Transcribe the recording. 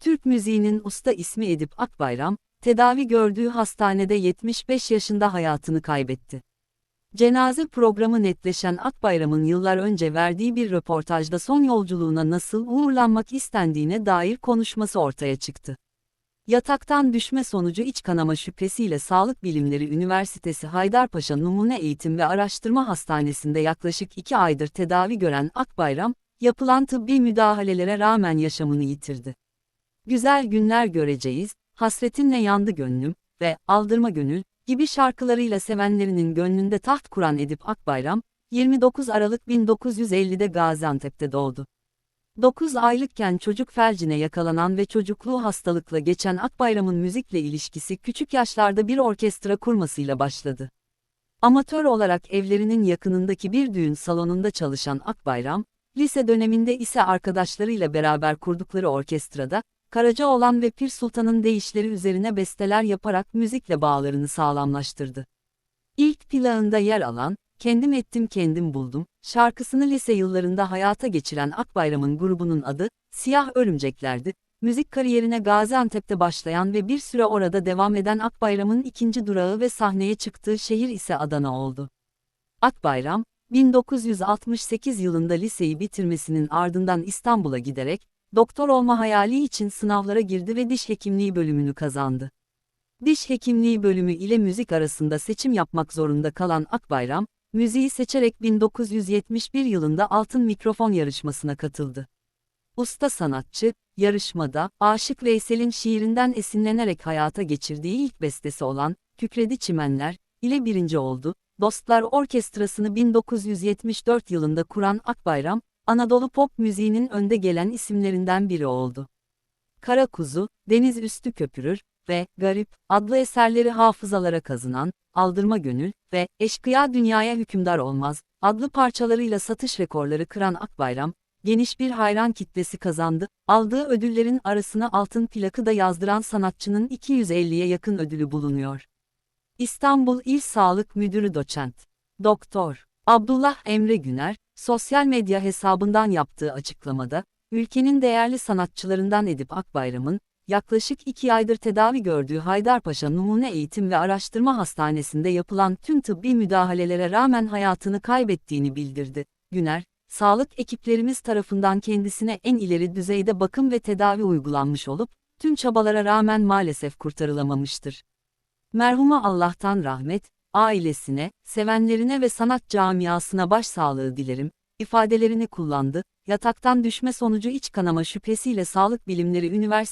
Türk müziğinin usta ismi Edip Akbayram, tedavi gördüğü hastanede 75 yaşında hayatını kaybetti. Cenaze programı netleşen Akbayram'ın yıllar önce verdiği bir röportajda son yolculuğuna nasıl uğurlanmak istendiğine dair konuşması ortaya çıktı. Yataktan düşme sonucu iç kanama şüphesiyle Sağlık Bilimleri Üniversitesi Haydarpaşa Numune Eğitim ve Araştırma Hastanesi'nde yaklaşık iki aydır tedavi gören Akbayram, yapılan tıbbi müdahalelere rağmen yaşamını yitirdi. Güzel günler göreceğiz, hasretinle yandı gönlüm ve aldırma gönül gibi şarkılarıyla sevenlerinin gönlünde taht kuran Edip Akbayram, 29 Aralık 1950'de Gaziantep'te doğdu. 9 aylıkken çocuk felcine yakalanan ve çocukluğu hastalıkla geçen Akbayram'ın müzikle ilişkisi küçük yaşlarda bir orkestra kurmasıyla başladı. Amatör olarak evlerinin yakınındaki bir düğün salonunda çalışan Akbayram, lise döneminde ise arkadaşlarıyla beraber kurdukları orkestrada, Karacaoğlan ve Pir Sultan'ın deyişleri üzerine besteler yaparak müzikle bağlarını sağlamlaştırdı. İlk plağında yer alan, Kendim Ettim Kendim Buldum, şarkısını lise yıllarında hayata geçiren Akbayram'ın grubunun adı, Siyah Örümceklerdi, müzik kariyerine Gaziantep'te başlayan ve bir süre orada devam eden Akbayram'ın ikinci durağı ve sahneye çıktığı şehir ise Adana oldu. Akbayram, 1968 yılında liseyi bitirmesinin ardından İstanbul'a giderek, doktor olma hayali için sınavlara girdi ve diş hekimliği bölümünü kazandı. Diş hekimliği bölümü ile müzik arasında seçim yapmak zorunda kalan Akbayram, müziği seçerek 1971 yılında Altın Mikrofon yarışmasına katıldı. Usta sanatçı, yarışmada, Aşık Veysel'in şiirinden esinlenerek hayata geçirdiği ilk bestesi olan, Kükredi Çimenler, ile birinci oldu. Dostlar Orkestrası'nı 1974 yılında kuran Akbayram, Anadolu pop müziğinin önde gelen isimlerinden biri oldu. Kara Kuzu, Deniz Üstü Köpürür ve Garip adlı eserleri hafızalara kazınan, Aldırma Gönül ve Eşkıya Dünyaya Hükümdar Olmaz adlı parçalarıyla satış rekorları kıran Akbayram, geniş bir hayran kitlesi kazandı. Aldığı ödüllerin arasına altın plakı da yazdıran sanatçının 250'ye yakın ödülü bulunuyor. İstanbul İl Sağlık Müdürü Doçent Doktor Abdullah Emre Güner, sosyal medya hesabından yaptığı açıklamada, ülkenin değerli sanatçılarından Edip Akbayram'ın, yaklaşık iki aydır tedavi gördüğü Haydarpaşa Numune Eğitim ve Araştırma Hastanesi'nde yapılan tüm tıbbi müdahalelere rağmen hayatını kaybettiğini bildirdi. Güner, sağlık ekiplerimiz tarafından kendisine en ileri düzeyde bakım ve tedavi uygulanmış olup, tüm çabalara rağmen maalesef kurtarılamamıştır. Merhuma Allah'tan rahmet, ailesine, sevenlerine ve sanat camiasına başsağlığı dilerim, ifadelerini kullandı, yataktan düşme sonucu iç kanama şüphesiyle Sağlık Bilimleri Üniversitesi